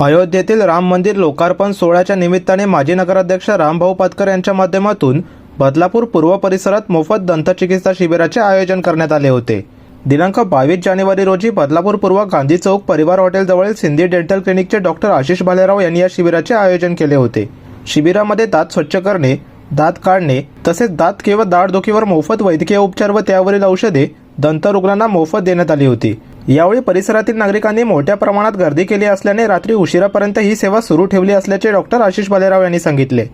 अयोध्येतील राम मंदिर लोकार्पण सोहळ्याच्या निमित्ताने माजी नगराध्यक्ष रामभाऊ पातकर यांच्या माध्यमातून बदलापूर पूर्व परिसरात मोफत दंतचिकित्सा शिबिराचे आयोजन करण्यात आले होते. दिनांक बावीस जानेवारी रोजी बदलापूर पूर्व गांधी चौक परिवार हॉटेलजवळील सिंधी डेंटल क्लिनिकचे डॉक्टर आशिष भालेराव यांनी या शिबिराचे आयोजन केले होते. शिबिरामध्ये दात स्वच्छ करणे दात काढणे तसेच दात किंवा दाढदुखीवर मोफत वैद्यकीय उपचार व त्यावरील औषधे दंतरुग्णांना मोफत देण्यात आली होती. यावेळी परिसरातील नागरिकांनी मोठ्या प्रमाणात गर्दी केली असल्याने रात्री उशिरापर्यंत ही सेवा सुरू ठेवली असल्याचे डॉक्टर आशिष बालेराव यांनी सांगितले.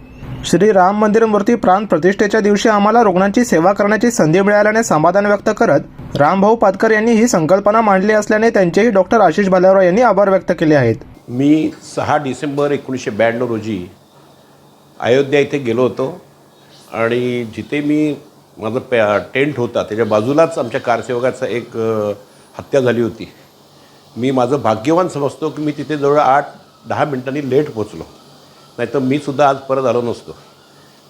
श्री राम मंदिर मूर्ती प्राण प्रतिष्ठेच्या दिवशी आम्हाला रुग्णांची सेवा करण्याची संधी मिळाल्याने समाधान व्यक्त करत रामभाऊ पातकर यांनी ही संकल्पना मांडली असल्याने त्यांचेही डॉक्टर आशिष बालेराव यांनी आभार व्यक्त केले आहेत. मी सहा डिसेंबर एकोणीसशे ब्याण्णव रोजी अयोध्या इथे गेलो होतो आणि जिथे मी माझं पॅ टेंट होता त्याच्या बाजूलाच आमच्या कारसेवकाचा एक हत्या झाली होती. मी माझं भाग्यवान समजतो की मी तिथे जवळ आठ दहा मिनिटांनी लेट पोचलो नाहीतर मी सुद्धा आज परत आलो नसतो.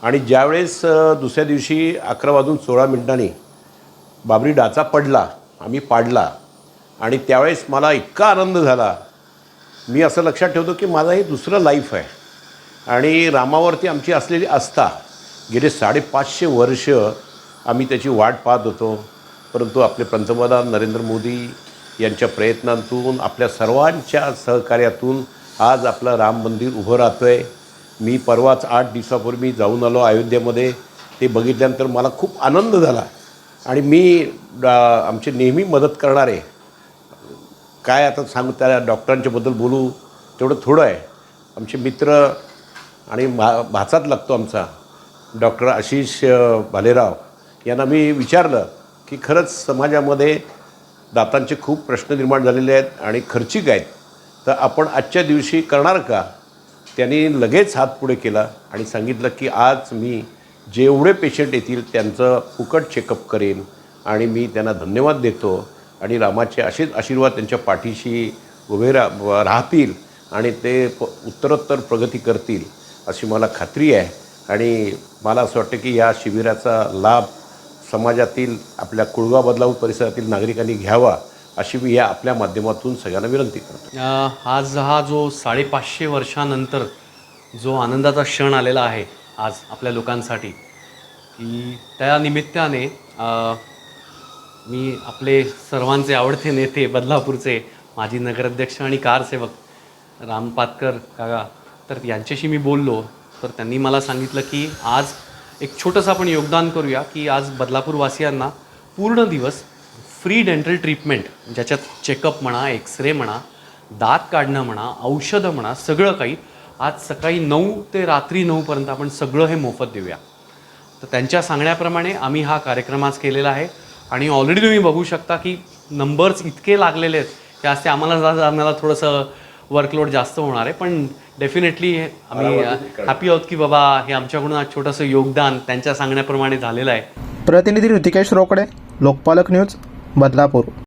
आणि ज्यावेळेस दुसऱ्या दिवशी अकरा वाजून सोळा मिनिटांनी बाबरी डाचा पडला आम्ही पाडला आणि त्यावेळेस मला इतका आनंद झाला. मी असं लक्षात ठेवतो की माझं हे दुसरं लाईफ आहे. आणि रामावरती आमची असलेली आस्था गेले साडेपाचशे वर्ष आम्ही त्याची वाट पाहत होतो. परंतु आपले पंतप्रधान नरेंद्र मोदी यांच्या प्रयत्नांतून आपल्या सर्वांच्या सहकार्यातून आज आपलं राम मंदिर उभं राहतं आहे मी परवाच आठ दिवसापूर्वी जाऊन आलो अयोध्येमध्ये. ते बघितल्यानंतर मला खूप आनंद झाला. आणि मी डा- आमचे नेहमी मदत करणारे काय आता सांगू त्या डॉक्टरांच्याबद्दल बोलू तेवढं थोडं आहे. आमचे मित्र आणि भा भाचात लागतो आमचा. डॉक्टर आशिष भालेराव. यांना मी विचारलं की खरंच समाजामध्ये दातांचे खूप प्रश्न निर्माण झालेले आहेत आणि खर्चिक आहेत तर आपण आजच्या दिवशी करणार का? त्यांनी लगेच हात पुढे केला आणि सांगितलं की आज मी जेवढे पेशंट येतील त्यांचं फुकट चेकअप करेन आणि मी त्यांना धन्यवाद देतो आणि रामाचे असेच आशीर्वाद त्यांच्या पाठीशी उभे रा राहतील आणि ते प उत्तरोत्तर प्रगती करतील अशी मला खात्री आहे. आणि मला असं वाटतं की या शिबिराचा लाभ समाजातील आपल्या कुळगाव बदलाव परिसरातील नागरिकांनी घ्यावा अशी मी या आपल्या माध्यमातून सगळ्यांना विनंती करतो. आज हा जो साडेपाचशे वर्षानंतर जो आनंदाचा क्षण आलेला आहे आज आपल्या लोकांसाठी की त्या निमित्ताने मी आपले सर्वांचे आवडते नेते बदलापूरचे माजी नगराध्यक्ष आणि कारसेवक राम पातकर काका तर यांच्याशी मी बोललो तर त्यांनी मला सांगितलं की आज एक छोटंसं आपण योगदान करूया की आज बदलापूरवासियांना पूर्ण दिवस फ्री डेंटल ट्रीटमेंट ज्याच्यात चेकअप म्हणा एक्सरे म्हणा दात काढणं म्हणा औषधं म्हणा सगळं काही आज सकाळी नऊ ते रात्री नऊपर्यंत आपण सगळं हे मोफत देऊया. तर त्यांच्या सांगण्याप्रमाणे आम्ही हा कार्यक्रम आज केलेला आहे आणि ऑलरेडी तुम्ही बघू शकता की नंबर्स इतके लागलेले आहेत की आज ते आम्हाला जा- आम्हाला थोडंसं वर्कलोड जास्त होणार आहे पण डेफिनेटली आम्ही हॅपी आहोत की बाबा हे आमच्याकडून आज छोटंसं योगदान त्यांच्या सांगण्याप्रमाणे झालेलं आहे. प्रतिनिधी ऋतिकेश रोकडे लोकपालक न्यूज बदलापूर.